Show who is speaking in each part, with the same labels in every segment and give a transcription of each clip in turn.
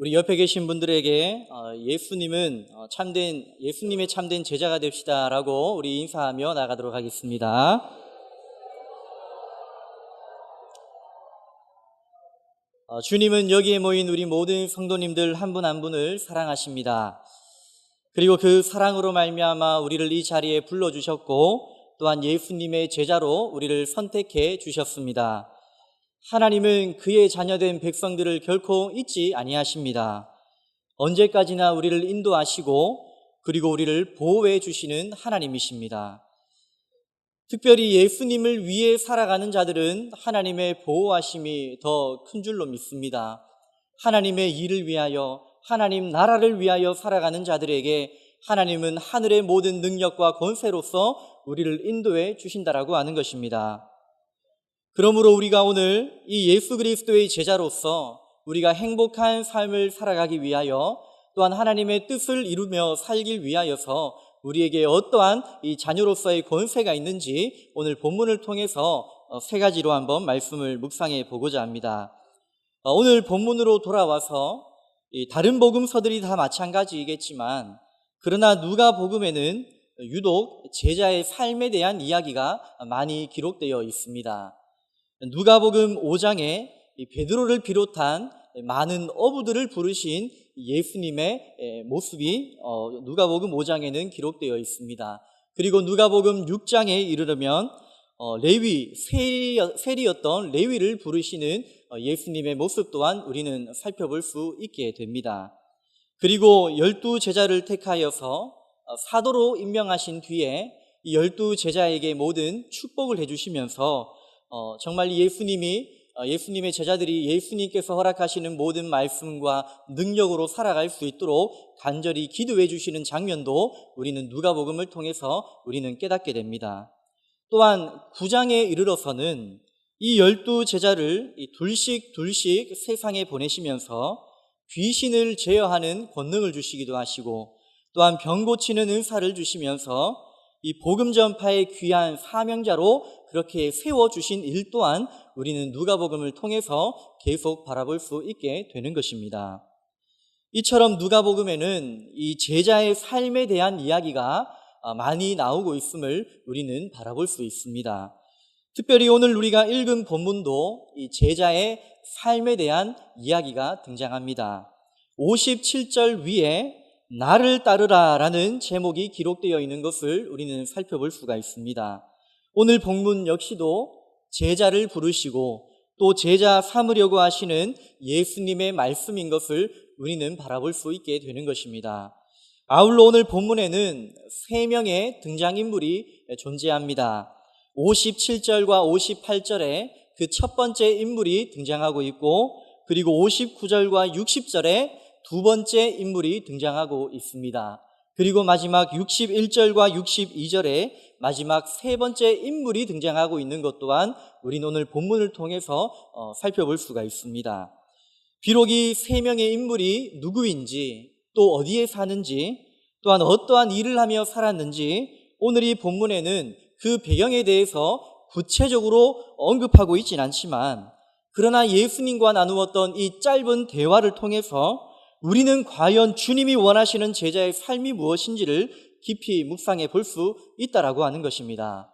Speaker 1: 우리 옆에 계신 분들에게 어, 예수님은 어, 참된 예수님의 참된 제자가 됩시다라고 우리 인사하며 나가도록 하겠습니다. 어, 주님은 여기에 모인 우리 모든 성도님들 한분한 분을 사랑하십니다. 그리고 그 사랑으로 말미암아 우리를 이 자리에 불러 주셨고 또한 예수님의 제자로 우리를 선택해 주셨습니다. 하나님은 그의 자녀된 백성들을 결코 잊지 아니하십니다. 언제까지나 우리를 인도하시고 그리고 우리를 보호해 주시는 하나님이십니다. 특별히 예수님을 위해 살아가는 자들은 하나님의 보호하심이 더 큰 줄로 믿습니다. 하나님의 일을 위하여 하나님 나라를 위하여 살아가는 자들에게 하나님은 하늘의 모든 능력과 권세로서 우리를 인도해 주신다라고 하는 것입니다. 그러므로 우리가 오늘 이 예수 그리스도의 제자로서 우리가 행복한 삶을 살아가기 위하여 또한 하나님의 뜻을 이루며 살길 위하여서 우리에게 어떠한 이 자녀로서의 권세가 있는지 오늘 본문을 통해서 어, 세 가지로 한번 말씀을 묵상해 보고자 합니다. 어, 오늘 본문으로 돌아와서 다른 복음서들이 다 마찬가지이겠지만 그러나 누가 복음에는 유독 제자의 삶에 대한 이야기가 많이 기록되어 있습니다. 누가복음 5장에 베드로를 비롯한 많은 어부들을 부르신 예수님의 모습이 어, 누가복음 5장에는 기록되어 있습니다. 그리고 누가복음 6장에 이르려면 어, 레위 세리였던 레위를 부르시는 어, 예수님의 모습 또한 우리는 살펴볼 수 있게 됩니다. 그리고 열두 제자를 택하여서 사도로 임명하신 뒤에 이 열두 제자에게 모든 축복을 해주시면서 어, 정말 예수님이 어, 예수님의 제자들이 예수님께서 허락하시는 모든 말씀과 능력으로 살아갈 수 있도록 간절히 기도해 주시는 장면도 우리는 누가복음을 통해서 우리는 깨닫게 됩니다. 또한 9장에 이르러서는 이 열두 제자를 둘씩 둘씩 세상에 보내시면서 귀신을 제어하는 권능을 주시기도 하시고 또한 병 고치는 은사를 주시면서 이 복음 전파의 귀한 사명자로 그렇게 세워 주신 일 또한 우리는 누가복음을 통해서 계속 바라볼 수 있게 되는 것입니다. 이처럼 누가복음에는 이 제자의 삶에 대한 이야기가 많이 나오고 있음을 우리는 바라볼 수 있습니다. 특별히 오늘 우리가 읽은 본문도 이 제자의 삶에 대한 이야기가 등장합니다. 57절 위에 나를 따르라 라는 제목이 기록되어 있는 것을 우리는 살펴볼 수가 있습니다. 오늘 본문 역시도 제자를 부르시고 또 제자 삼으려고 하시는 예수님의 말씀인 것을 우리는 바라볼 수 있게 되는 것입니다. 아울러 오늘 본문에는 세 명의 등장인물이 존재합니다. 57절과 58절에 그 첫 번째 인물이 등장하고 있고 그리고 59절과 60절에 두 번째 인물이 등장하고 있습니다. 그리고 마지막 61절과 62절에 마지막 세 번째 인물이 등장하고 있는 것 또한 우리는 오늘 본문을 통해서 어, 살펴볼 수가 있습니다. 비록 이 세 명의 인물이 누구인지 또 어디에 사는지 또한 어떠한 일을 하며 살았는지 오늘 이 본문에는 그 배경에 대해서 구체적으로 언급하고 있진 않지만 그러나 예수님과 나누었던 이 짧은 대화를 통해서 우리는 과연 주님이 원하시는 제자의 삶이 무엇인지를 깊이 묵상해 볼 수 있다라고 하는 것입니다.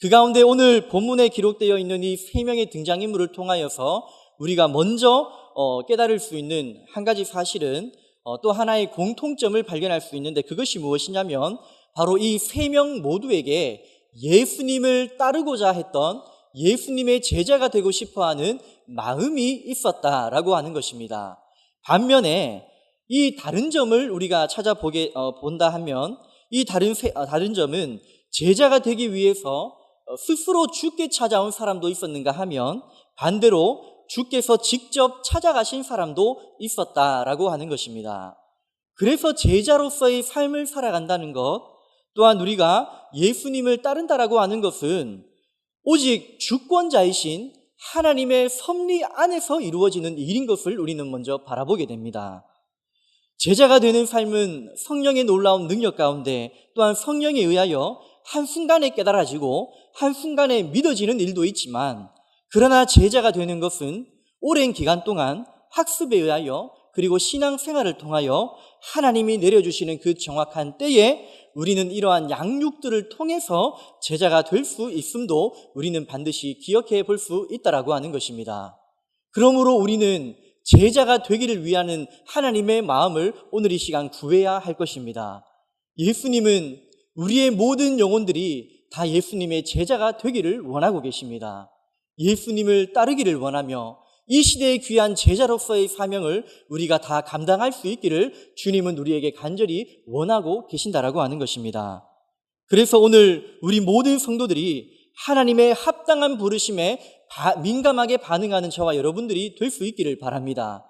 Speaker 1: 그 가운데 오늘 본문에 기록되어 있는 이 세 명의 등장인물을 통하여서 우리가 먼저 어, 깨달을 수 있는 한 가지 사실은 어, 또 하나의 공통점을 발견할 수 있는데 그것이 무엇이냐면 바로 이 세 명 모두에게 예수님을 따르고자 했던 예수님의 제자가 되고 싶어 하는 마음이 있었다라고 하는 것입니다. 반면에 이 다른 점을 우리가 찾아보게 어, 본다 하면 이 다른 세, 어, 다른 점은 제자가 되기 위해서 어, 스스로 주께 찾아온 사람도 있었는가 하면 반대로 주께서 직접 찾아가신 사람도 있었다라고 하는 것입니다. 그래서 제자로서의 삶을 살아간다는 것 또한 우리가 예수님을 따른다라고 하는 것은 오직 주권자이신 하나님의 섭리 안에서 이루어지는 일인 것을 우리는 먼저 바라보게 됩니다. 제자가 되는 삶은 성령의 놀라운 능력 가운데 또한 성령에 의하여 한순간에 깨달아지고 한순간에 믿어지는 일도 있지만 그러나 제자가 되는 것은 오랜 기간 동안 학습에 의하여 그리고 신앙생활을 통하여 하나님이 내려주시는 그 정확한 때에 우리는 이러한 양육들을 통해서 제자가 될 수 있음도 우리는 반드시 기억해 볼 수 있다라고 하는 것입니다. 그러므로 우리는 제자가 되기를 위하는 하나님의 마음을 오늘 이 시간 구해야 할 것입니다. 예수님은 우리의 모든 영혼들이 다 예수님의 제자가 되기를 원하고 계십니다. 예수님을 따르기를 원하며 이 시대의 귀한 제자로서의 사명을 우리가 다 감당할 수 있기를 주님은 우리에게 간절히 원하고 계신다라고 하는 것입니다. 그래서 오늘 우리 모든 성도들이 하나님의 합당한 부르심에 바- 민감하게 반응하는 저와 여러분들이 될 수 있기를 바랍니다.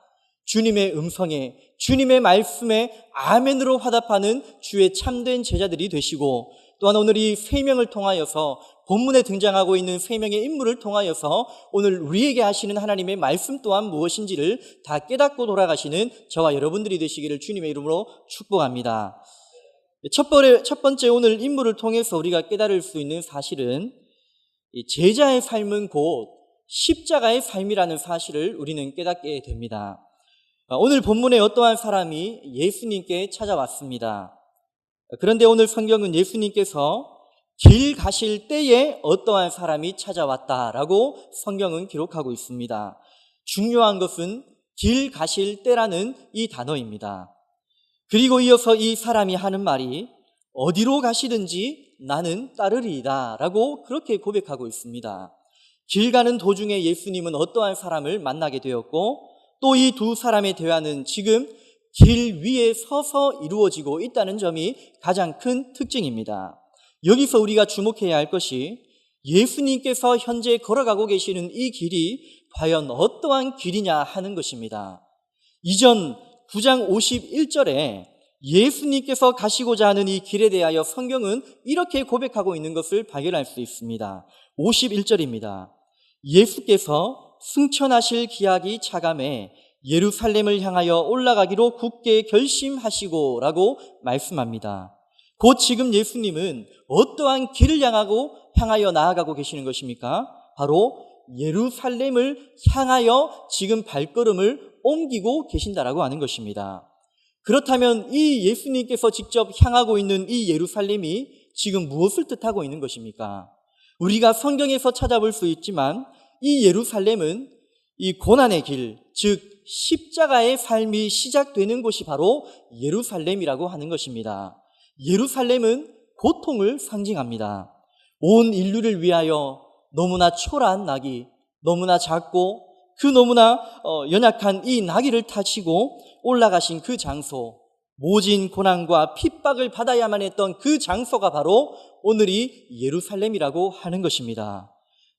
Speaker 1: 주님의 음성에, 주님의 말씀에 아멘으로 화답하는 주의 참된 제자들이 되시고 또한 오늘 이 세 명을 통하여서 본문에 등장하고 있는 세 명의 인물을 통하여서 오늘 우리에게 하시는 하나님의 말씀 또한 무엇인지를 다 깨닫고 돌아가시는 저와 여러분들이 되시기를 주님의 이름으로 축복합니다. 첫 번째, 오늘 인물을 통해서 우리가 깨달을 수 있는 사실은 이 제자의 삶은 곧 십자가의 삶이라는 사실을 우리는 깨닫게 됩니다. 어, 오늘 본문에 어떠한 사람이 예수님께 찾아왔습니다. 그런데 오늘 성경은 예수님께서 길 가실 때에 어떠한 사람이 찾아왔다라고 성경은 기록하고 있습니다. 중요한 것은 길 가실 때라는 이 단어입니다. 그리고 이어서 이 사람이 하는 말이 어디로 가시든지 나는 따르리이다 라고 그렇게 고백하고 있습니다. 길 가는 도중에 예수님은 어떠한 사람을 만나게 되었고 또 이 두 사람의 대화는 지금 길 위에 서서 이루어지고 있다는 점이 가장 큰 특징입니다. 여기서 우리가 주목해야 할 것이 예수님께서 현재 걸어가고 계시는 이 길이 과연 어떠한 길이냐 하는 것입니다. 이전 9장 51절에 예수님께서 가시고자 하는 이 길에 대하여 성경은 이렇게 고백하고 있는 것을 발견할 수 있습니다. 51절입니다. 예수께서 승천하실 기약이 차감해 예루살렘을 향하여 올라가기로 굳게 결심하시고 라고 말씀합니다. 곧 지금 예수님은 어떠한 길을 향하고 향하여 나아가고 계시는 것입니까? 바로 예루살렘을 향하여 지금 발걸음을 옮기고 계신다라고 하는 것입니다. 그렇다면 이 예수님께서 직접 향하고 있는 이 예루살렘이 지금 무엇을 뜻하고 있는 것입니까? 우리가 성경에서 찾아볼 수 있지만 이 예루살렘은 이 고난의 길, 즉 십자가의 삶이 시작되는 곳이 바로 예루살렘이라고 하는 것입니다. 예루살렘은 고통을 상징합니다. 온 인류를 위하여 너무나 초라한 낙이 너무나 작고 그 너무나 어, 연약한 이 나귀를 타시고 올라가신 그 장소, 모진 고난과 핍박을 받아야만 했던 그 장소가 바로 오늘이 예루살렘이라고 하는 것입니다.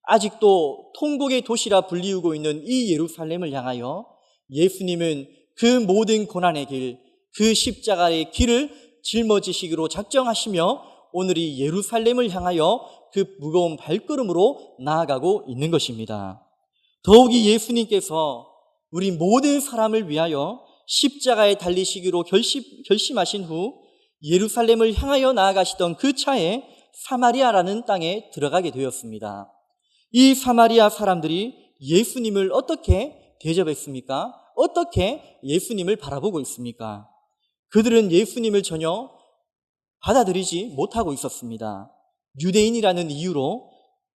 Speaker 1: 아직도 통곡의 도시라 불리우고 있는 이 예루살렘을 향하여 예수님은 그 모든 고난의 길, 그 십자가의 길을 짊어지시기로 작정하시며 오늘이 예루살렘을 향하여 그 무거운 발걸음으로 나아가고 있는 것입니다. 더욱이 예수님께서 우리 모든 사람을 위하여 십자가에 달리시기로 결심, 결심하신 후 예루살렘을 향하여 나아가시던 그 차에 사마리아라는 땅에 들어가게 되었습니다. 이 사마리아 사람들이 예수님을 어떻게 대접했습니까? 어떻게 예수님을 바라보고 있습니까? 그들은 예수님을 전혀 받아들이지 못하고 있었습니다. 유대인이라는 이유로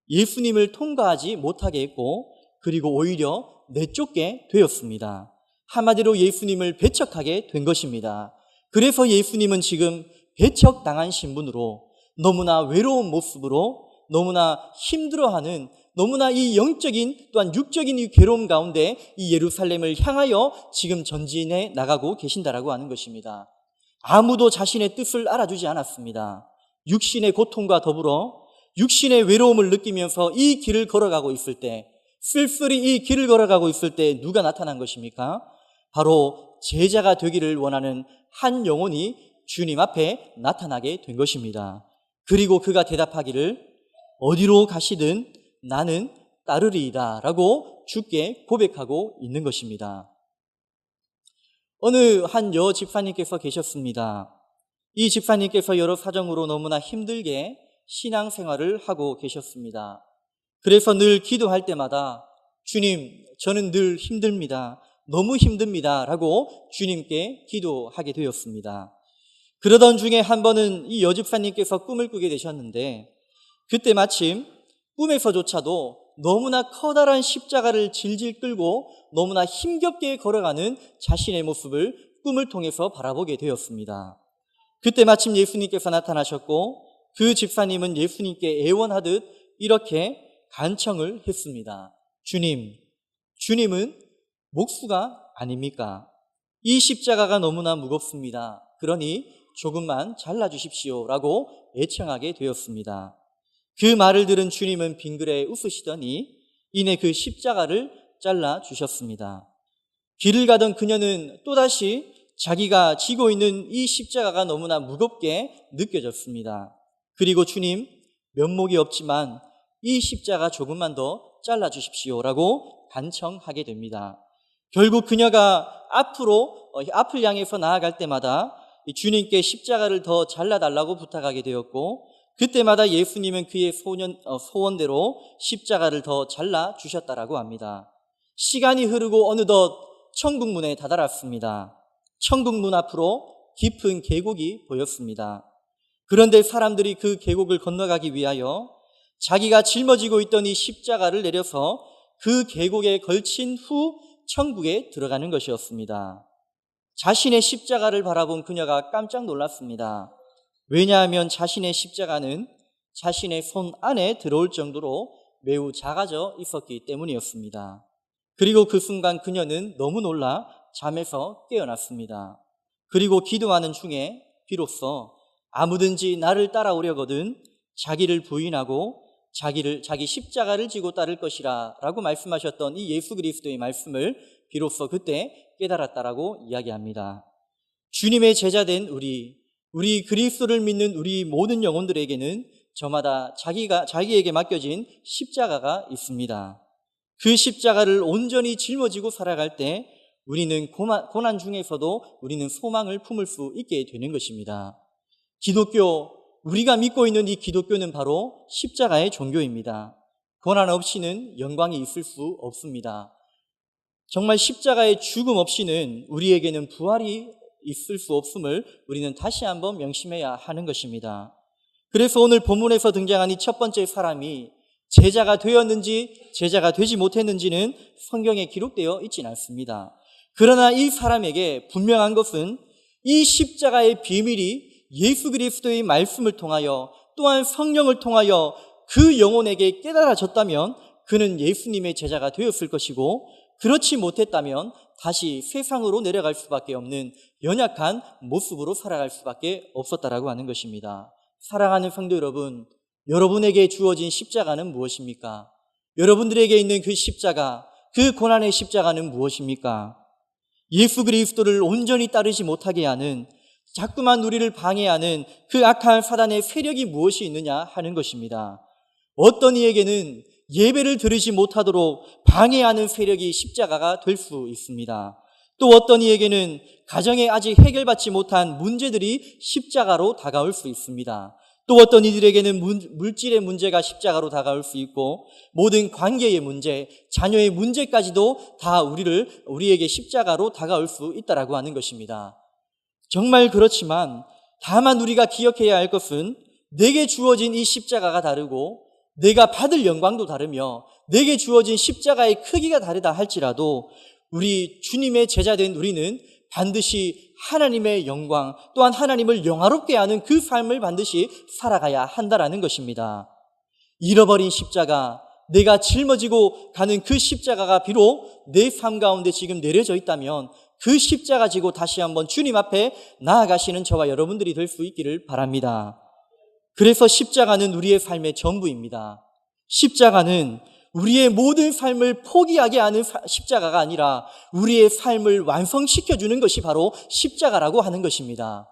Speaker 1: 예수님을 통과하지 못하게 했고, 그리고 오히려 내쫓게 되었습니다. 한마디로 예수님을 배척하게 된 것입니다. 그래서 예수님은 지금 배척당한 신분으로 너무나 외로운 모습으로 너무나 힘들어하는 너무나 이 영적인 또한 육적인 이 괴로움 가운데 이 예루살렘을 향하여 지금 전진해 나가고 계신다라고 하는 것입니다. 아무도 자신의 뜻을 알아주지 않았습니다. 육신의 고통과 더불어 육신의 외로움을 느끼면서 이 길을 걸어가고 있을 때 쓸쓸히 이 길을 걸어가고 있을 때 누가 나타난 것입니까? 바로 제자가 되기를 원하는 한 영혼이 주님 앞에 나타나게 된 것입니다. 그리고 그가 대답하기를 어디로 가시든 나는 따르리이다 라고 주께 고백하고 있는 것입니다. 어느 한 여 집사님께서 계셨습니다. 이 집사님께서 여러 사정으로 너무나 힘들게 신앙생활을 하고 계셨습니다. 그래서 늘 기도할 때마다 주님, 저는 늘 힘듭니다. 너무 힘듭니다. 라고 주님께 기도하게 되었습니다. 그러던 중에 한 번은 이 여집사님께서 꿈을 꾸게 되셨는데 그때 마침 꿈에서조차도 너무나 커다란 십자가를 질질 끌고 너무나 힘겹게 걸어가는 자신의 모습을 꿈을 통해서 바라보게 되었습니다. 그때 마침 예수님께서 나타나셨고 그 집사님은 예수님께 애원하듯 이렇게 간청을 했습니다. 주님, 주님은 목수가 아닙니까? 이 십자가가 너무나 무겁습니다. 그러니 조금만 잘라주십시오. 라고 애청하게 되었습니다. 그 말을 들은 주님은 빙그레 웃으시더니 이내 그 십자가를 잘라 주셨습니다. 길을 가던 그녀는 또다시 자기가 지고 있는 이 십자가가 너무나 무겁게 느껴졌습니다. 그리고 주님, 면목이 없지만 이 십자가 조금만 더 잘라 주십시오. 라고 간청하게 됩니다. 결국 그녀가 앞으로, 어, 앞을 향해서 나아갈 때마다 이 주님께 십자가를 더 잘라달라고 부탁하게 되었고, 그때마다 예수님은 그의 소년, 어, 소원대로 십자가를 더 잘라 주셨다라고 합니다. 시간이 흐르고 어느덧 천국 문에 다다랐습니다. 천국 문 앞으로 깊은 계곡이 보였습니다. 그런데 사람들이 그 계곡을 건너가기 위하여 자기가 짊어지고 있던 이 십자가를 내려서 그 계곡에 걸친 후 천국에 들어가는 것이었습니다. 자신의 십자가를 바라본 그녀가 깜짝 놀랐습니다. 왜냐하면 자신의 십자가는 자신의 손 안에 들어올 정도로 매우 작아져 있었기 때문이었습니다. 그리고 그 순간 그녀는 너무 놀라 잠에서 깨어났습니다. 그리고 기도하는 중에 비로소 아무든지 나를 따라오려거든 자기를 부인하고 자기를 자기 십자가를 지고 따를 것이라 라고 말씀하셨던 이 예수 그리스도의 말씀을 비로소 그때 깨달았다라고 이야기합니다. 주님의 제자 된 우리 우리 그리스도를 믿는 우리 모든 영혼들에게는 저마다 자기가 자기에게 맡겨진 십자가가 있습니다. 그 십자가를 온전히 짊어지고 살아갈 때 우리는 고난 중에서도 우리는 소망을 품을 수 있게 되는 것입니다. 기독교, 우리가 믿고 있는 이 기독교는 바로 십자가의 종교입니다. 고난 없이는 영광이 있을 수 없습니다. 정말 십자가의 죽음 없이는 우리에게는 부활이 있을 수 없음을 우리는 다시 한번 명심해야 하는 것입니다. 그래서 오늘 본문에서 등장한 이 첫 번째 사람이 제자가 되었는지 제자가 되지 못했는지는 성경에 기록되어 있지는 않습니다. 그러나 이 사람에게 분명한 것은 이 십자가의 비밀이 예수 그리스도의 말씀을 통하여 또한 성령을 통하여 그 영혼에게 깨달아졌다면 그는 예수님의 제자가 되었을 것이고 그렇지 못했다면 다시 세상으로 내려갈 수밖에 없는 연약한 모습으로 살아갈 수밖에 없었다라고 하는 것입니다. 사랑하는 성도 여러분, 여러분에게 주어진 십자가는 무엇입니까? 여러분들에게 있는 그 십자가, 그 고난의 십자가는 무엇입니까? 예수 그리스도를 온전히 따르지 못하게 하는 자꾸만 우리를 방해하는 그 악한 사단의 세력이 무엇이 있느냐 하는 것입니다. 어떤 이에게는 예배를 들으지 못하도록 방해하는 세력이 십자가가 될 수 있습니다. 또 어떤 이에게는 가정에 아직 해결받지 못한 문제들이 십자가로 다가올 수 있습니다. 또 어떤 이들에게는 물질의 문제가 십자가로 다가올 수 있고 모든 관계의 문제, 자녀의 문제까지도 다 우리를 우리에게 십자가로 다가올 수 있다라고 하는 것입니다. 정말 그렇지만 다만 우리가 기억해야 할 것은 내게 주어진 이 십자가가 다르고 내가 받을 영광도 다르며 내게 주어진 십자가의 크기가 다르다 할지라도 우리 주님의 제자된 우리는 반드시 하나님의 영광 또한 하나님을 영화롭게 하는 그 삶을 반드시 살아가야 한다라는 것입니다. 잃어버린 십자가, 내가 짊어지고 가는 그 십자가가 비록 내 삶 가운데 지금 내려져 있다면 그 십자가 지고 다시 한번 주님 앞에 나아가시는 저와 여러분들이 될 수 있기를 바랍니다. 그래서 십자가는 우리의 삶의 전부입니다. 십자가는 우리의 모든 삶을 포기하게 하는 십자가가 아니라 우리의 삶을 완성시켜주는 것이 바로 십자가라고 하는 것입니다.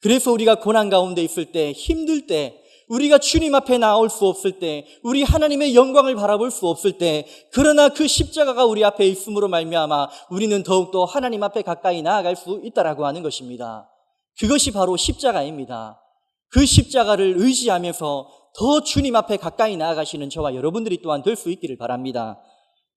Speaker 1: 그래서 우리가 고난 가운데 있을 때, 힘들 때, 우리가 주님 앞에 나올 수 없을 때, 우리 하나님의 영광을 바라볼 수 없을 때, 그러나 그 십자가가 우리 앞에 있음으로 말미암아 우리는 더욱더 하나님 앞에 가까이 나아갈 수 있다라고 하는 것입니다. 그것이 바로 십자가입니다. 그 십자가를 의지하면서 더 주님 앞에 가까이 나아가시는 저와 여러분들이 또한 될 수 있기를 바랍니다.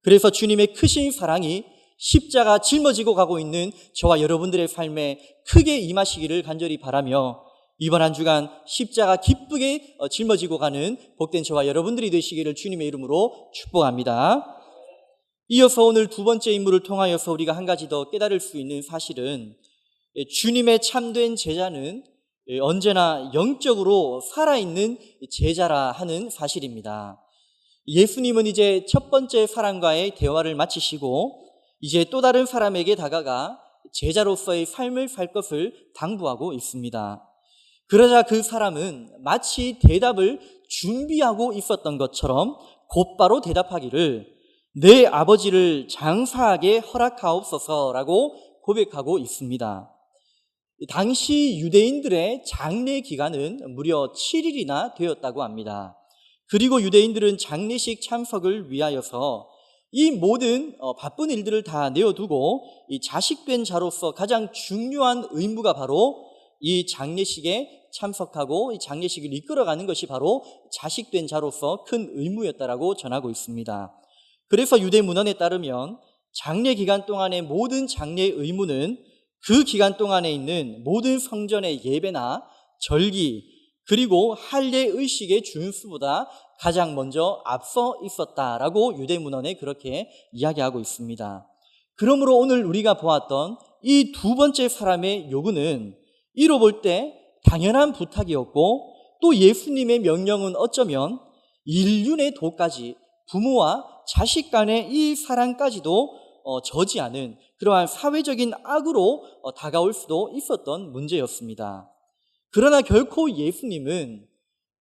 Speaker 1: 그래서 주님의 크신 사랑이 십자가 짊어지고 가고 있는 저와 여러분들의 삶에 크게 임하시기를 간절히 바라며 이번 한 주간 십자가 기쁘게 어, 짊어지고 가는 복된 저와 여러분들이 되시기를 주님의 이름으로 축복합니다. 이어서 오늘 두 번째 인물을 통하여서 우리가 한 가지 더 깨달을 수 있는 사실은 예, 주님의 참된 제자는 예, 언제나 영적으로 살아있는 제자라 하는 사실입니다. 예수님은 이제 첫 번째 사람과의 대화를 마치시고 이제 또 다른 사람에게 다가가 제자로서의 삶을 살 것을 당부하고 있습니다. 그러자 그 사람은 마치 대답을 준비하고 있었던 것처럼 곧바로 대답하기를 내 아버지를 장사하게 허락하옵소서라고 고백하고 있습니다. 당시 유대인들의 장례 기간은 무려 7일이나 되었다고 합니다. 그리고 유대인들은 장례식 참석을 위하여서 이 모든 어, 바쁜 일들을 다 내어두고 이 자식된 자로서 가장 중요한 의무가 바로 이 장례식에 참석하고 이 장례식을 이끌어가는 것이 바로 자식된 자로서 큰 의무였다라고 전하고 있습니다. 그래서 유대 문헌에 따르면 장례 기간 동안의 모든 장례 의무는 그 기간 동안에 있는 모든 성전의 예배나 절기 그리고 할례 의식의 준수보다 가장 먼저 앞서 있었다라고 유대 문헌에 그렇게 이야기하고 있습니다. 그러므로 오늘 우리가 보았던 이 두 번째 사람의 요구는 이로 볼 때 당연한 부탁이었고 또 예수님의 명령은 어쩌면 인륜의 도까지 부모와 자식 간의 이 사랑까지도 어, 저지 않은 그러한 사회적인 악으로 어, 다가올 수도 있었던 문제였습니다. 그러나 결코 예수님은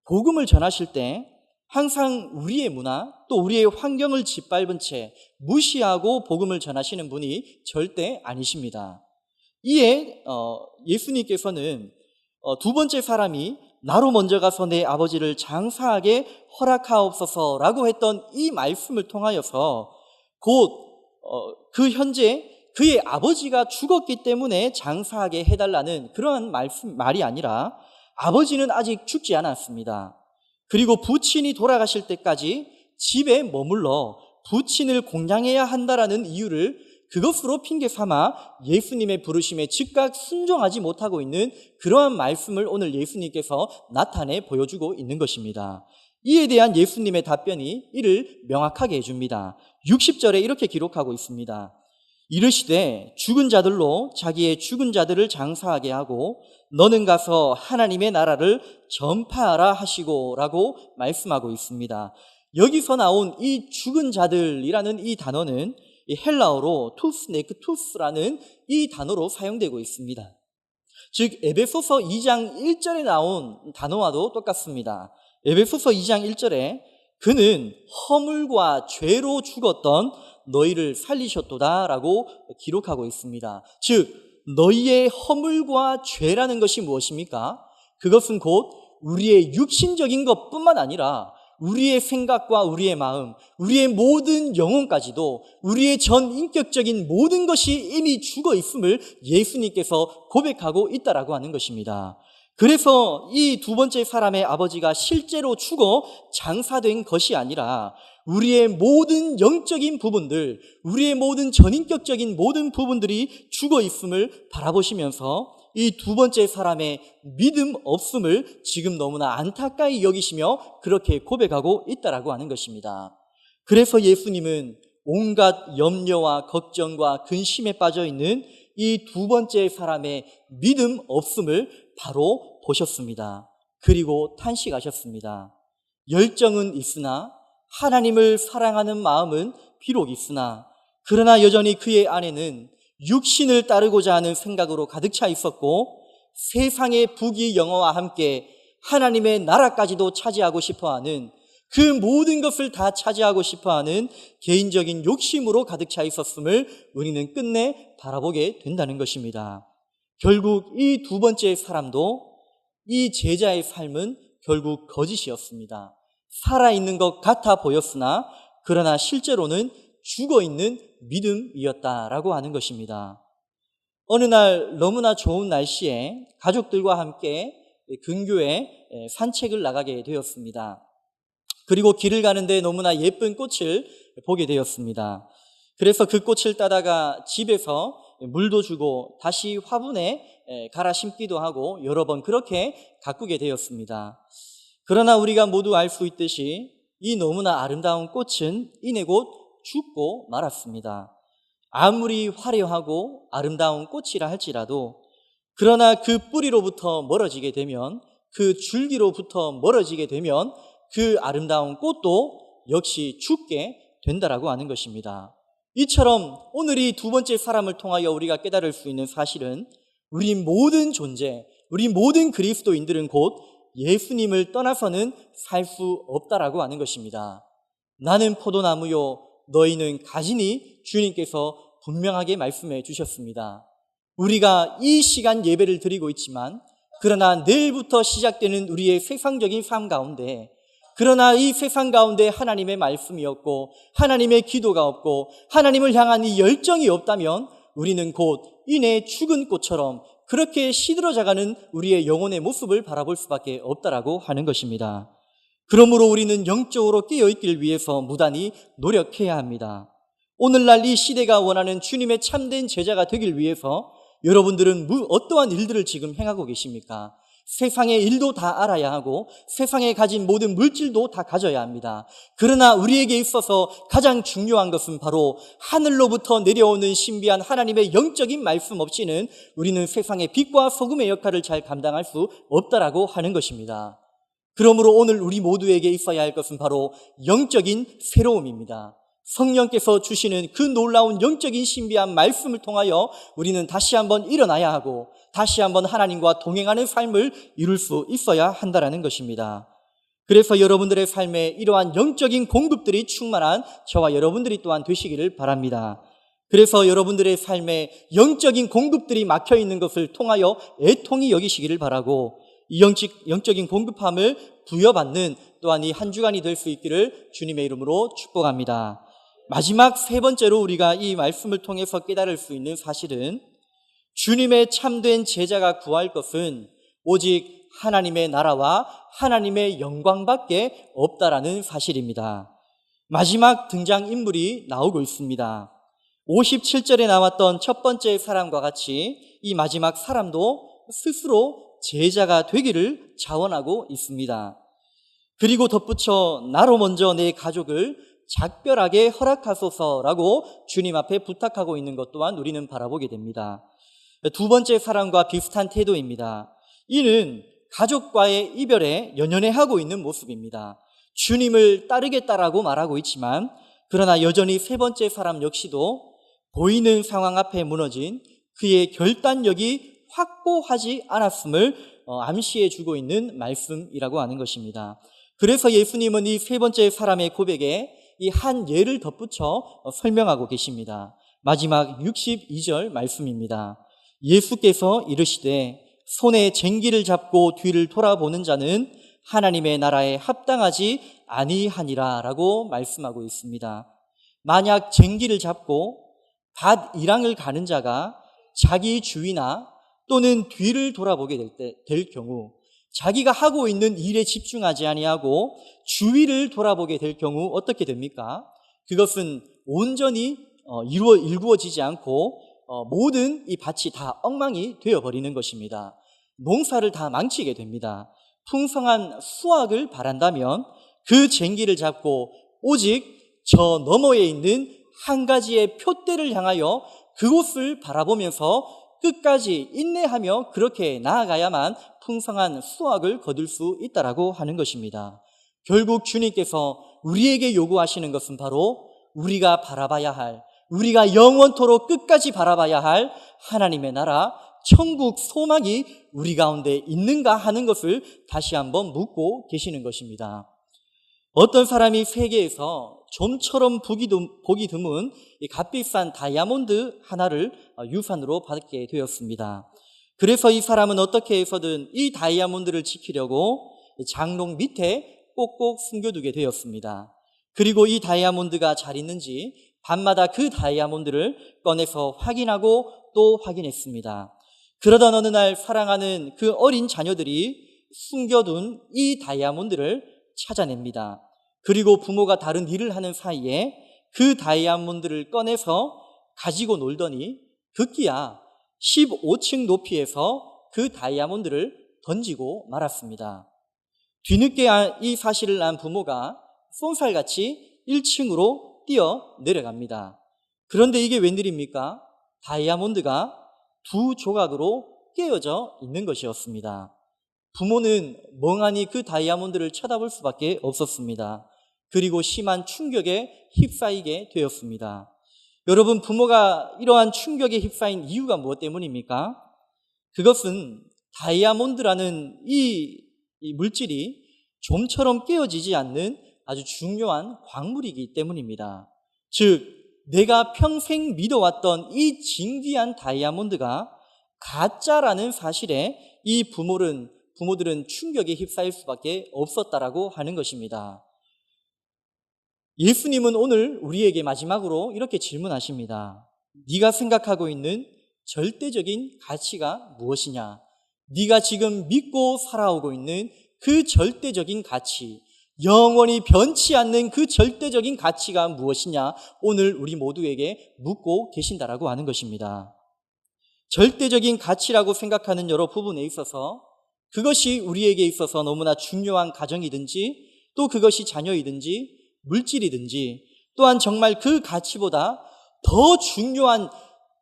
Speaker 1: 복음을 전하실 때 항상 우리의 문화 또 우리의 환경을 짓밟은 채 무시하고 복음을 전하시는 분이 절대 아니십니다. 이에 어, 예수님께서는 어, 두 번째 사람이 나로 먼저 가서 내 아버지를 장사하게 허락하옵소서라고 했던 이 말씀을 통하여서 곧 그 현재 그의 아버지가 죽었기 때문에 장사하게 해달라는 그러한 말씀, 말이 아니라 아버지는 아직 죽지 않았습니다. 그리고 부친이 돌아가실 때까지 집에 머물러 부친을 공양해야 한다라는 이유를 그것으로 핑계 삼아 예수님의 부르심에 즉각 순종하지 못하고 있는 그러한 말씀을 오늘 예수님께서 나타내 보여주고 있는 것입니다. 이에 대한 예수님의 답변이 이를 명확하게 해줍니다. 60절에 이렇게 기록하고 있습니다. 이르시되 죽은 자들로 자기의 죽은 자들을 장사하게 하고 너는 가서 하나님의 나라를 전파하라 하시고라고 말씀하고 있습니다. 여기서 나온 이 죽은 자들이라는 이 단어는 헬라어로 투스 네크 투스라는 이 단어로 사용되고 있습니다. 즉 에베소서 2장 1절에 나온 단어와도 똑같습니다. 에베소서 2장 1절에 그는 허물과 죄로 죽었던 너희를 살리셨도다라고 기록하고 있습니다. 즉 너희의 허물과 죄라는 것이 무엇입니까? 그것은 곧 우리의 육신적인 것뿐만 아니라 우리의 생각과 우리의 마음, 우리의 모든 영혼까지도 우리의 전 인격적인 모든 것이 이미 죽어 있음을 예수님께서 고백하고 있다라고 하는 것입니다. 그래서 이 두 번째 사람의 아버지가 실제로 죽어 장사된 것이 아니라 우리의 모든 영적인 부분들, 우리의 모든 전인격적인 모든 부분들이 죽어 있음을 바라보시면서 이 두 번째 사람의 믿음 없음을 지금 너무나 안타까이 여기시며 그렇게 고백하고 있다라고 하는 것입니다. 그래서 예수님은 온갖 염려와 걱정과 근심에 빠져 있는 이 두 번째 사람의 믿음 없음을 바로 보셨습니다. 그리고 탄식하셨습니다. 열정은 있으나 하나님을 사랑하는 마음은 비록 있으나 그러나 여전히 그의 안에는 육신을 따르고자 하는 생각으로 가득 차 있었고 세상의 부귀 영어와 함께 하나님의 나라까지도 차지하고 싶어 하는 그 모든 것을 다 차지하고 싶어 하는 개인적인 욕심으로 가득 차 있었음을 우리는 끝내 바라보게 된다는 것입니다. 결국 이 두 번째 사람도 이 제자의 삶은 결국 거짓이었습니다. 살아있는 것 같아 보였으나 그러나 실제로는 죽어 있는 믿음이었다라고 하는 것입니다. 어느 날 너무나 좋은 날씨에 가족들과 함께 근교에 산책을 나가게 되었습니다. 그리고 길을 가는데 너무나 예쁜 꽃을 보게 되었습니다. 그래서 그 꽃을 따다가 집에서 물도 주고 다시 화분에 에, 갈아 심기도 하고 여러 번 그렇게 가꾸게 되었습니다. 그러나 우리가 모두 알 수 있듯이 이 너무나 아름다운 꽃은 이내 곧 죽고 말았습니다. 아무리 화려하고 아름다운 꽃이라 할지라도 그러나 그 뿌리로부터 멀어지게 되면 그 줄기로부터 멀어지게 되면 그 아름다운 꽃도 역시 죽게 된다라고 하는 것입니다. 이처럼 오늘 이 두 번째 사람을 통하여 우리가 깨달을 수 있는 사실은 우리 모든 존재, 우리 모든 그리스도인들은 곧 예수님을 떠나서는 살 수 없다라고 하는 것입니다. 나는 포도나무요, 너희는 가지니 주님께서 분명하게 말씀해 주셨습니다. 우리가 이 시간 예배를 드리고 있지만, 그러나 내일부터 시작되는 우리의 세상적인 삶 가운데, 그러나 이 세상 가운데 하나님의 말씀이 없고, 하나님의 기도가 없고, 하나님을 향한 이 열정이 없다면, 우리는 곧 이내 죽은 꽃처럼 그렇게 시들어져가는 우리의 영혼의 모습을 바라볼 수밖에 없다라고 하는 것입니다. 그러므로 우리는 영적으로 깨어있기를 위해서 무단히 노력해야 합니다. 오늘날 이 시대가 원하는 주님의 참된 제자가 되길 위해서 여러분들은 무- 어떠한 일들을 지금 행하고 계십니까? 세상의 일도 다 알아야 하고 세상에 가진 모든 물질도 다 가져야 합니다. 그러나 우리에게 있어서 가장 중요한 것은 바로 하늘로부터 내려오는 신비한 하나님의 영적인 말씀 없이는 우리는 세상의 빛과 소금의 역할을 잘 감당할 수 없다라고 하는 것입니다. 그러므로 오늘 우리 모두에게 있어야 할 것은 바로 영적인 새로움입니다. 성령께서 주시는 그 놀라운 영적인 신비한 말씀을 통하여 우리는 다시 한번 일어나야 하고 다시 한번 하나님과 동행하는 삶을 이룰 수 있어야 한다라는 것입니다. 그래서 여러분들의 삶에 이러한 영적인 공급들이 충만한 저와 여러분들이 또한 되시기를 바랍니다. 그래서 여러분들의 삶에 영적인 공급들이 막혀 있는 것을 통하여 애통이 여기시기를 바라고 이 영적, 영적인 공급함을 부여받는 또한 이 한 주간이 될 수 있기를 주님의 이름으로 축복합니다. 마지막 세 번째로 우리가 이 말씀을 통해서 깨달을 수 있는 사실은 주님의 참된 제자가 구할 것은 오직 하나님의 나라와 하나님의 영광밖에 없다라는 사실입니다. 마지막 등장 인물이 나오고 있습니다. 57절에 나왔던 첫 번째 사람과 같이 이 마지막 사람도 스스로 제자가 되기를 자원하고 있습니다. 그리고 덧붙여 나로 먼저 내 가족을 작별하게 허락하소서라고 주님 앞에 부탁하고 있는 것 또한 우리는 바라보게 됩니다. 두 번째 사람과 비슷한 태도입니다. 이는 가족과의 이별에 연연해 하고 있는 모습입니다. 주님을 따르겠다라고 말하고 있지만 그러나 여전히 세 번째 사람 역시도 보이는 상황 앞에 무너진 그의 결단력이 확고하지 않았음을 어, 암시해 주고 있는 말씀이라고 하는 것입니다. 그래서 예수님은 이 세 번째 사람의 고백에 이 한 예를 덧붙여 어, 설명하고 계십니다. 마지막 62절 말씀입니다. 예수께서 이르시되 손에 쟁기를 잡고 뒤를 돌아보는 자는 하나님의 나라에 합당하지 아니하니라라고 말씀하고 있습니다. 만약 쟁기를 잡고 밭 일항을 가는 자가 자기 주위나 또는 뒤를 돌아보게 될, 때, 될 경우 자기가 하고 있는 일에 집중하지 아니하고 주위를 돌아보게 될 경우 어떻게 됩니까? 그것은 온전히 어, 이루어 일구어지지 않고 어, 모든 이 밭이 다 엉망이 되어버리는 것입니다. 농사를 다 망치게 됩니다. 풍성한 수확을 바란다면 그 쟁기를 잡고 오직 저 너머에 있는 한 가지의 표대를 향하여 그곳을 바라보면서 끝까지 인내하며 그렇게 나아가야만 풍성한 수확을 거둘 수 있다라고 하는 것입니다. 결국 주님께서 우리에게 요구하시는 것은 바로 우리가 바라봐야 할, 우리가 영원토록 끝까지 바라봐야 할 하나님의 나라, 천국 소망이 우리 가운데 있는가 하는 것을 다시 한번 묻고 계시는 것입니다. 어떤 사람이 세계에서 좀처럼 보기, 드문 이 값비싼 다이아몬드 하나를 어, 유산으로 받게 되었습니다. 그래서 이 사람은 어떻게 해서든 이 다이아몬드를 지키려고 장롱 밑에 꼭꼭 숨겨두게 되었습니다. 그리고 이 다이아몬드가 잘 있는지 밤마다 그 다이아몬드를 꺼내서 확인하고 또 확인했습니다. 그러던 어느 날 사랑하는 그 어린 자녀들이 숨겨둔 이 다이아몬드를 찾아냅니다. 그리고 부모가 다른 일을 하는 사이에 그 다이아몬드를 꺼내서 가지고 놀더니 급기야 15층 높이에서 그 다이아몬드를 던지고 말았습니다. 뒤늦게 아- 이 사실을 안 부모가 쏜살같이 1층으로 뛰어 내려갑니다. 그런데 이게 웬일입니까? 다이아몬드가 두 조각으로 깨어져 있는 것이었습니다. 부모는 멍하니 그 다이아몬드를 쳐다볼 수밖에 없었습니다. 그리고 심한 충격에 휩싸이게 되었습니다. 여러분, 부모가 이러한 충격에 휩싸인 이유가 무엇 때문입니까? 그것은 다이아몬드라는 이, 이 물질이 좀처럼 깨어지지 않는 아주 중요한 광물이기 때문입니다. 즉, 내가 평생 믿어왔던 이 진귀한 다이아몬드가 가짜라는 사실에 이 부모는, 부모들은 충격에 휩싸일 수밖에 없었다라고 하는 것입니다. 예수님은 오늘 우리에게 마지막으로 이렇게 질문하십니다. 네가 생각하고 있는 절대적인 가치가 무엇이냐? 네가 지금 믿고 살아오고 있는 그 절대적인 가치, 영원히 변치 않는 그 절대적인 가치가 무엇이냐? 오늘 우리 모두에게 묻고 계신다라고 하는 것입니다. 절대적인 가치라고 생각하는 여러 부분에 있어서 그것이 우리에게 있어서 너무나 중요한 가정이든지 또 그것이 자녀이든지 물질이든지 또한 정말 그 가치보다 더 중요한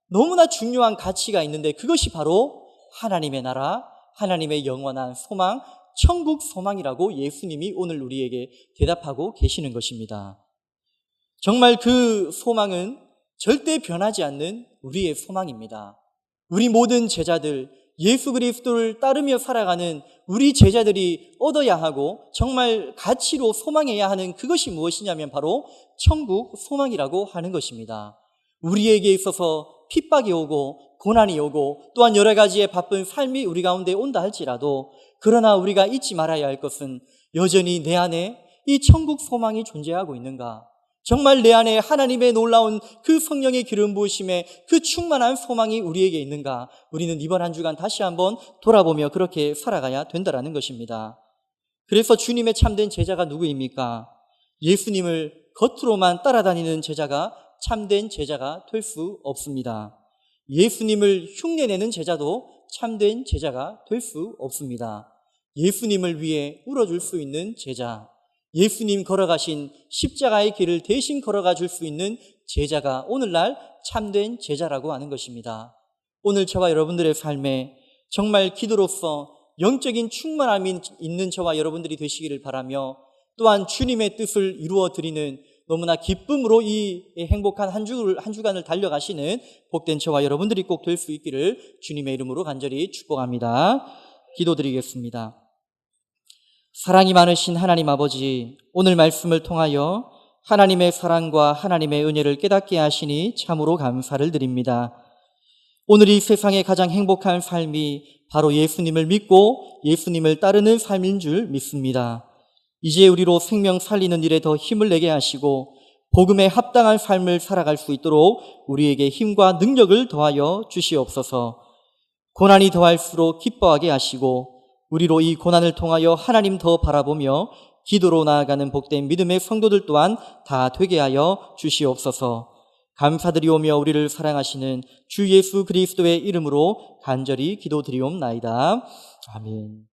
Speaker 1: 너무나 중요한 가치가 있는데 그것이 바로 하나님의 나라, 하나님의 영원한 소망, 천국 소망이라고 예수님이 오늘 우리에게 대답하고 계시는 것입니다. 정말 그 소망은 절대 변하지 않는 우리의 소망입니다. 우리 모든 제자들, 예수 그리스도를 따르며 살아가는 우리 제자들이 얻어야 하고 정말 가치로 소망해야 하는 그것이 무엇이냐면 바로 천국 소망이라고 하는 것입니다. 우리에게 있어서 핍박이 오고 고난이 오고 또한 여러 가지의 바쁜 삶이 우리 가운데 온다 할지라도 그러나 우리가 잊지 말아야 할 것은 여전히 내 안에 이 천국 소망이 존재하고 있는가? 정말 내 안에 하나님의 놀라운 그 성령의 기름 부으심에 그 충만한 소망이 우리에게 있는가? 우리는 이번 한 주간 다시 한번 돌아보며 그렇게 살아가야 된다라는 것입니다. 그래서 주님의 참된 제자가 누구입니까? 예수님을 겉으로만 따라다니는 제자가 참된 제자가 될 수 없습니다. 예수님을 흉내내는 제자도 참된 제자가 될 수 없습니다. 예수님을 위해 울어줄 수 있는 제자, 예수님 걸어가신 십자가의 길을 대신 걸어가 줄 수 있는 제자가 오늘날 참된 제자라고 하는 것입니다. 오늘 저와 여러분들의 삶에 정말 기도로서 영적인 충만함이 있는 저와 여러분들이 되시기를 바라며 또한 주님의 뜻을 이루어 드리는 너무나 기쁨으로 이 행복한 한 주를 한 주간을 달려가시는 복된 저와 여러분들이 꼭 될 수 있기를 주님의 이름으로 간절히 축복합니다. 기도드리겠습니다. 사랑이 많으신 하나님 아버지, 오늘 말씀을 통하여 하나님의 사랑과 하나님의 은혜를 깨닫게 하시니 참으로 감사를 드립니다. 오늘 이 세상의 가장 행복한 삶이 바로 예수님을 믿고 예수님을 따르는 삶인 줄 믿습니다. 이제 우리로 생명 살리는 일에 더 힘을 내게 하시고 복음에 합당한 삶을 살아갈 수 있도록 우리에게 힘과 능력을 더하여 주시옵소서. 고난이 더할수록 기뻐하게 하시고 우리로 이 고난을 통하여 하나님 더 바라보며 기도로 나아가는 복된 믿음의 성도들 또한 다 되게 하여 주시옵소서. 감사드리오며 우리를 사랑하시는 주 예수 그리스도의 이름으로 간절히 기도드리옵나이다. 아멘.